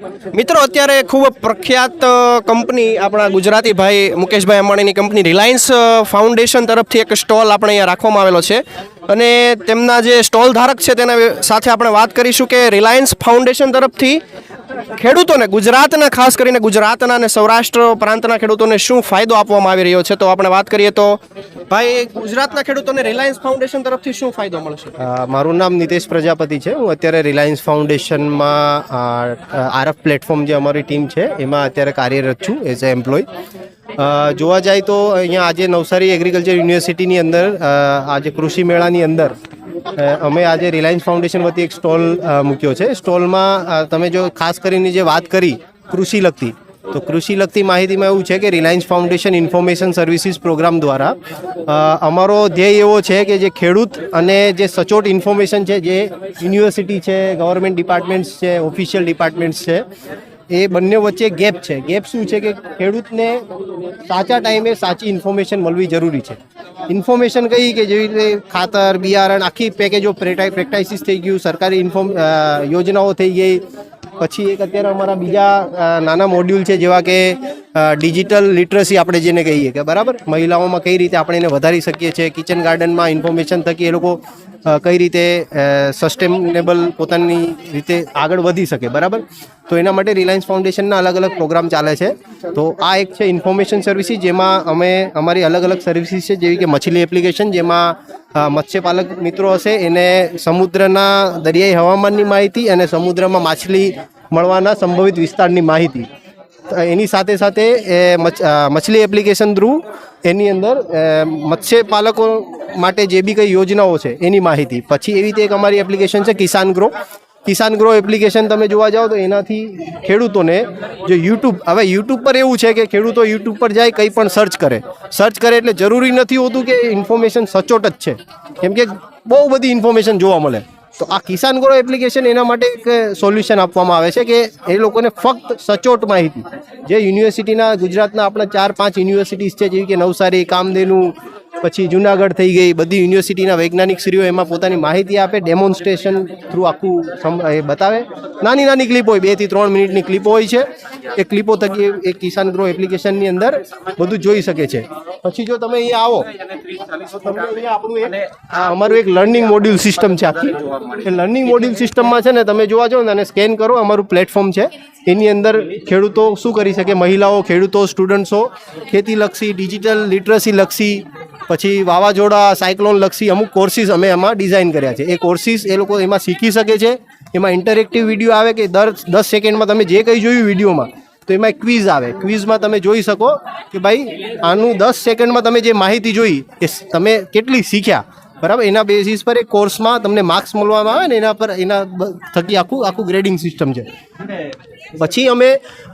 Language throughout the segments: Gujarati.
મિત્રો, અત્યારે ખૂબ પ્રખ્યાત કંપની આપણા ગુજરાતી ભાઈ મુકેશભાઈ અંબાણીની કંપની રિલાયન્સ ફાઉન્ડેશન તરફથી એક સ્ટોલ આપણે અહીંયા રાખવામાં આવેલો છે. અને તેમના જે સ્ટોલ ધારક છે, તેના સાથે આપણે વાત કરીશું કે રિલાયન્સ ફાઉન્ડેશન તરફથી ખેડૂતોને, ગુજરાતના, ખાસ કરીને ગુજરાતના અને સૌરાષ્ટ્ર પ્રાંતના ખેડૂતોને શું ફાયદો આપવામાં આવી રહ્યો છે? તો આપણે વાત કરીએ તો ભાઈ, ગુજરાતના ખેડૂતોને રિલાયન્સ ફાઉન્ડેશન તરફથી શું ફાયદો મળશે? મારું નામ નિતેશ પ્રજાપતિ છે. હું અત્યારે રિલાયન્સ ફાઉન્ડેશનમાં આરફ પ્લેટફોર્મ જે અમારી ટીમ છે, એમાં અત્યારે કાર્યરત છું એઝ અ એમ્પ્લોય. જોવા જાય તો અહીંયા આજે નવસારી એગ્રીકલ્ચર યુનિવર્સિટીની અંદર આજે કૃષિ મેળાની અંદર અમે આજે રિલાયન્સ ફાઉન્ડેશન વતી એક સ્ટોલ મૂક્યો છે. સ્ટોલમાં તમે જો ખાસ કરીને જે વાત કરી કૃષિ લગતી, તો કૃષિ લગતી માહિતીમાં એવું છે કે Reliance Foundation information services programme દ્વારા અમારો ધ્યેય એવો છે કે જે ખેડૂત અને જે સચોટ ઇન્ફોર્મેશન છે, જે યુનિવર્સિટી છે ગવર્મેન્ટ ડિપાર્ટમેન્ટ્સ છે ઓફિશિયલ ડિપાર્ટમેન્ટ્સ છે એ બંને વચ્ચે ગેપ છે. ગેપ શું છે કે ખેડૂતને સાચા ટાઈમે સાચી ઇન્ફોર્મેશન મળવી જરૂરી છે. ઇન્ફોર્મેશન કઈ કે જેવી રીતે ખાતર, બિયારણ, આખી પેકેજ પ્રેક્ટાઇસિસ થઈ ગયું, સરકારી ઇન્ફોર્મ યોજનાઓ થઈ ગઈ. પછી એક અત્યારે અમારા બીજા નાના મોડ્યુલ છે જેવા કે ડિજિટલ લિટરસી આપણે જેને કહીએ કે બરાબર? મહિલાઓમાં કઈ રીતે આપણે એને વધારી શકીએ છીએ? કિચન ગાર્ડનમાં ઇન્ફોર્મેશન થકી એ લોકો કઈ રીતે સસ્ટેનેબલ પોતાની રીતે આગળ વધી શકે, બરાબર? તો એના માટે રિલાયન્સ ફાઉન્ડેશનના અલગ અલગ પ્રોગ્રામ ચાલે છે. તો આ એક છે ઇન્ફોર્મેશન સર્વિસીસ જેમાં અમે, અમારી અલગ અલગ સર્વિસીસ છે, જેવી કે મછલી એપ્લિકેશન જેમાં મત્સ્યપાલક મિત્રો હશે, એને સમુદ્રના દરિયાઈ હવામાનની માહિતી અને સમુદ્રમાં માછલી મળવાના સંભવિત વિસ્તારની માહિતી. એની સાથે સાથે મછલી એપ્લિકેશન થ્રુ એની અંદર અ, મત્સ્યપાલકો માટે જે બી કંઈ યોજનાઓ છે એની માહિતી. પછી એવી રીતે એક અમારી એપ્લિકેશન છે Kisan grow. Kisan grow application તમે જોવા જાઓ તો એનાથી ખેડૂતોને જો યુટ્યુબ હવે યુટ્યુબ પર એવું છે કે ખેડૂતો યુટ્યુબ પર જાય કંઈ પણ સર્ચ કરે. સર્ચ કરે એટલે જરૂરી નથી હોતું કે ઇન્ફોર્મેશન સચોટ જ છે. કેમ કે બહુ બધી ઇન્ફોર્મેશન જોવા મળે. તો આ કિસાન ગ્રો એપ્લિકેશન એના માટે એક સોલ્યુશન આપવામાં આવે છે કે એ લોકોને ફક્ત સચોટ માહિતી, જે યુનિવર્સિટીના, ગુજરાતના આપણા ચાર પાંચ યુનિવર્સિટીઝ છે, જેવી કે નવસારી, કામધેનુ, પછી જુનાગઢ થઈ ગઈ, બધી યુનિવર્સિટીના વૈજ્ઞાનિક શ્રીઓ એમાં પોતાની માહિતી આપે, ડેમોન્સ્ટ્રેશન થ્રુ આખું એ બતાવે. નાની નાની ક્લિપ હોય, બેથી ત્રણ મિનિટની ક્લિપ હોય છે. એ ક્લિપો થકી એ કિસાન ગ્રો એપ્લિકેશનની અંદર બધું જોઈ શકે છે. પછી જો તમે અહીંયા આવો તો તમને અહીંયા આપણું એક આ અમારું એક લર્નિંગ મોડ્યુલ સિસ્ટમ છે આખી. એ લર્નિંગ મોડ્યુલ સિસ્ટમમાં છે ને તમે જોવા જાઓ ને અને સ્કેન કરો અમારું પ્લેટફોર્મ છે. એની અંદર ખેડૂતો શું કરી શકે? મહિલાઓ ખેડૂતો સ્ટુડન્ટ્સો ખેતીલક્ષી ડિજિટલ લિટરસી લક્ષી પછી વાવાઝોડા સાયક્લોન લક્ષી અમુક કોર્સિસ અમે એમાં ડિઝાઇન કર્યા છે. એ કોર્સિસ એ લોકો એમાં શીખી શકે છે. એમાં ઇન્ટરેક્ટિવ વીડિયો આવે કે દર દસ સેકન્ડમાં તમે જે કંઈ જોયું વિડીયોમાં તો એમાં ક્વિઝ આવે. ક્વિઝમાં તમે જોઈ શકો કે ભાઈ, આનું દસ સેકન્ડમાં તમે જે માહિતી જોઈ, એ તમે કેટલી શીખ્યા? બરાબર? એના બેસિસ પર એ કોર્સમાં તમને માર્ક્સ મળવામાં આવે ને એના પર એના થકી આખું આખું ગ્રેડિંગ સિસ્ટમ છે. પછી અમે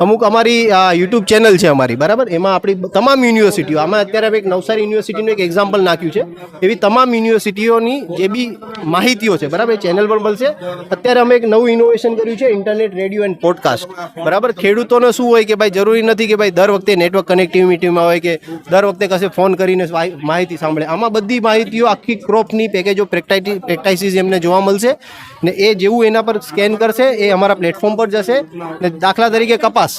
અમુક અમારી યુટ્યુબ ચેનલ છે અમારી, બરાબર? એમાં આપણી તમામ યુનિવર્સિટીઓ આમાં અત્યારે એક નવસારી યુનિવર્સિટીનું એક એક્ઝામ્પલ નાખ્યું છે. એવી તમામ યુનિવર્સિટીઓની જે બી માહિતીઓ છે, બરાબર? એ ચેનલ પર મળશે. અત્યારે અમે એક નવું ઇનોવેશન કર્યું છે ઇન્ટરનેટ રેડિયો એન્ડ પોડકાસ્ટ બરાબર? ખેડૂતોને શું હોય કે ભાઈ જરૂરી નથી કે ભાઈ દર વખતે નેટવર્ક કનેક્ટિવિટીમાં હોય કે દર વખતે કશે ફોન કરીને માહિતી સાંભળે. આમાં બધી માહિતીઓ આખી ક્રોપની પેકેજો પ્રેક્ટાઇટી પ્રેક્ટાઇસીસ એમને જોવા મળશે. ને એ જેવું એના પર સ્કેન કરશે, એ અમારા પ્લેટફોર્મ પર જશે ને દાખલા તરીકે કપાસ.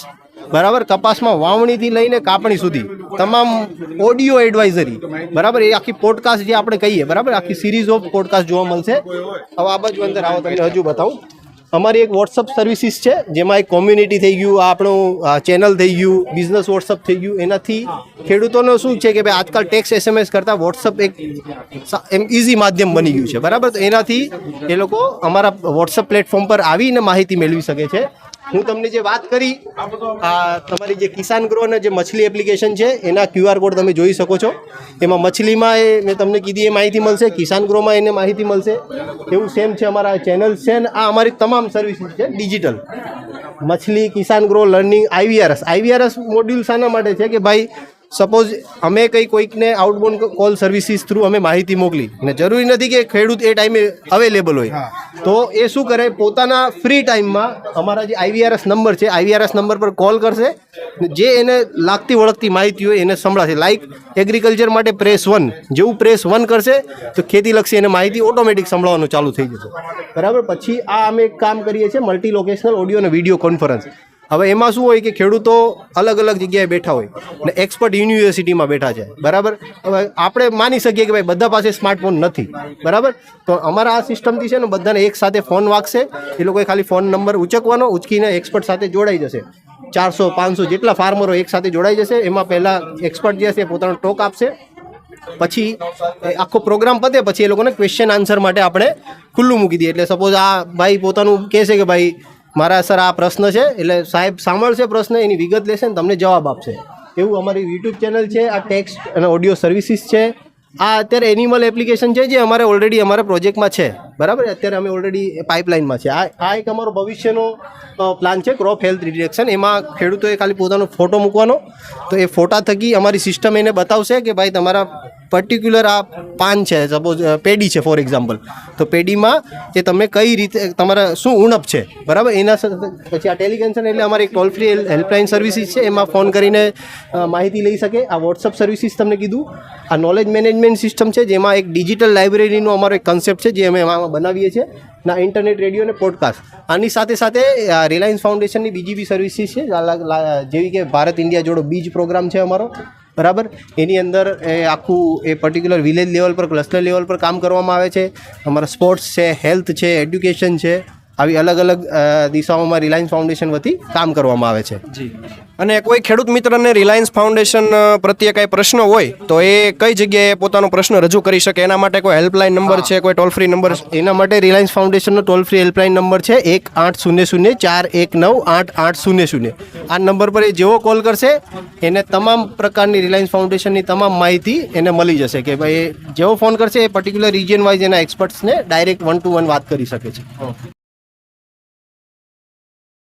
બરાબર? કપાસમાં વાવણીથી લઈને કાપણી સુધી. તમામ ઓડિયો એડવાઇઝરી બરાબર? એ આખી પોડકાસ્ટ જે આપણે કહીએ, બરાબર? આખી સિરીઝ ઓફ પોડકાસ્ટ જોવા મળશે. હવે આ બાજુ અંદર આવો, તમને હજુ બતાવું. અમારી એક વોટ્સઅપ સર્વિસીસ છે, જેમાં એક કોમ્યુનિટી થઈ ગયું, આપણું ચેનલ થઈ ગયું બિઝનેસ વોટ્સઅપ થઈ ગયું. એનાથી ખેડૂતોનો શું છે કે ભાઈ આજકાલ ટેક્સ એસએમએસ કરતાં વોટ્સઅપ એક એમ ઇઝી માધ્યમ બની ગયું છે. બરાબર? તો એનાથી એ લોકો અમારા વોટ્સઅપ પ્લેટફોર્મ પર આવીને માહિતી મેળવી શકે છે. હું તમને જે વાત કરી, આ તમારી જે કિસાન ગ્રો અને જે મછલી એપ્લિકેશન છે, એના ક્યુઆર કોડ તમે જોઈ શકો છો. એમાં મછલીમાં એ મેં તમને કીધી, એ માહિતી મળશે. કિસાન ગ્રોમાં એને માહિતી મળશે. એવું સેમ છે અમારા ચેનલ્સ છે ને આ અમારી તમામ સર્વિસીસ છે ડિજિટલ મછલી, કિસાન grow learning IVRS IVRS module શાના માટે છે કે ભાઈ સપોઝ અમે કંઈ કોઈકને આઉટબોન્ડ કોલ સર્વિસીસ થ્રુ અમે માહિતી મોકલી. અને જરૂરી નથી કે ખેડૂત એ ટાઈમે અવેલેબલ હોય. તો એ શું કરે? પોતાના ફ્રી ટાઈમમાં અમારા જે આઈવીઆરએસ નંબર છે આઈવીઆરએસ નંબર પર કોલ કરશે. જે એને લાગતી વળગતી માહિતી હોય એને સંભળાશે. લાઈક એગ્રીકલ્ચર માટે પ્રેસ વન જેવું પ્રેસ વન કરશે તો ખેતીલક્ષી એને માહિતી ઓટોમેટિક સંભળાવવાનું ચાલુ થઈ જશે. બરાબર? પછી આ અમે એક કામ કરીએ છીએ મલ્ટી લોકેશનલ ઓડિયો અને વીડિયો કોન્ફરન્સ હવે એમાં શું હોય કે ખેડૂતો અલગ અલગ જગ્યાએ બેઠા હોય ને એક્સપર્ટ યુનિવર્સિટીમાં બેઠા છે, બરાબર? હવે આપણે માની શકીએ કે ભાઈ બધા પાસે સ્માર્ટફોન નથી, બરાબર? તો અમારા આ સિસ્ટમથી છે ને બધાને એક સાથે ફોન વાગશે, એ લોકોએ ખાલી ફોન નંબર ઉચકવાનો, ઉચકીને એક્સપર્ટ સાથે જોડાઈ જશે. ચારસો, પાંચસો જેટલા ફાર્મરો એક સાથે જોડાઈ જશે, એમાં પહેલાં એક્સપર્ટ જે હશે પોતાનો ટોક આપશે. પછી આખો પ્રોગ્રામ પતે, પછી એ લોકોને ક્વેશ્ચન આન્સર માટે આપણે ખુલ્લું મૂકી દઈએ. એટલે સપોઝ આ ભાઈ પોતાનું કહેશે કે ભાઈ મારા સર આ પ્રશ્ન છે, એટલે સાહેબ સાંભળશે પ્રશ્ન, એની વિગત લેશે ને તમને જવાબ આપશે. એવું અમારી યુટ્યુબ ચેનલ છે, આ ટેક્સ્ટ અને ઓડિયો સર્વિસીસ છે. આ અત્યારે એનિમલ એપ્લિકેશન છે, જે અમારે ઓલરેડી અમારા પ્રોજેક્ટમાં છે. બરાબર? અત્યારે અમે ઓલરેડી પાઇપલાઇનમાં છે. આ એક અમારો ભવિષ્યનો પ્લાન છે ક્રોપ હેલ્થ ડિટેક્શન એમાં ખેડૂતોએ ખાલી પોતાનો ફોટો મૂકવાનો. તો એ ફોટા થકી અમારી સિસ્ટમ એને બતાવશે કે ભાઈ તમારા પર્ટિક્યુલર આ પાન છે સપોઝ પેડી છે ફોર એક્ઝામ્પલ તો પેડીમાં એ તમે કઈ રીતે, તમારા શું ઉણપ છે? બરાબર? એના પછી આ ટેલિકેન્શન એટલે અમારી એક ટોલ ફ્રી હેલ્પલાઇન સર્વિસીસ છે, એમાં ફોન કરીને માહિતી લઈ શકે. આ વોટ્સઅપ સર્વિસીસ તમને કીધું. આ નોલેજ મેનેજમેન્ટ સિસ્ટમ છે, જેમાં એક ડિજિટલ લાઇબ્રેરીનો અમારો એક કન્સેપ્ટ છે, જે અમે એમાં બનાવીએ છીએ. ના ઇન્ટરનેટ રેડિયો અને પોડકાસ્ટ આની સાથે સાથે રિલાયન્સ ફાઉન્ડેશનની બીજી બી સર્વિસીસ છે જેવી કે ભારત, ઇન્ડિયા જોડો બીજ પ્રોગ્રામ છે અમારો. બરાબર? એની અંદર એ આખું એ પર્ટિક્યુલર વિલેજ લેવલ પર ક્લસ્ટર લેવલ પર કામ કરવામાં આવે છે. અમારા સ્પોર્ટ્સ છે હેલ્થ છે એડ્યુકેશન છે. આવી અલગ અલગ દિશાઓમાં રિલાયન્સ ફાઉન્ડેશન વતી કામ કરવામાં આવે છે. અને કોઈ ખેડૂત મિત્રને રિલાયન્સ ફાઉન્ડેશન પ્રત્યે કાંઈ પ્રશ્ન હોય તો એ કઈ જગ્યાએ પોતાનો પ્રશ્ન રજૂ કરી શકે? એના માટે કોઈ હેલ્પલાઇન નંબર છે કોઈ ટોલ ફ્રી નંબર એના માટે રિલાયન્સ ફાઉન્ડેશનનો ટોલ ફ્રી હેલ્પલાઇન નંબર છે એક આઠ શૂન્ય શૂન્ય ચાર એક નવ આઠ આઠ શૂન્ય શૂન્ય. આ નંબર પર એ જેવો કોલ કરશે એને તમામ પ્રકારની રિલાયન્સ ફાઉન્ડેશનની તમામ માહિતી એને મળી જશે કે ભાઈ જેવો ફોન કરશે એ પર્ટિક્યુલર રિજિયન વાઇઝ એના એક્સપર્ટ્સને ડાયરેક્ટ વન ટુ વન વાત કરી શકે છે.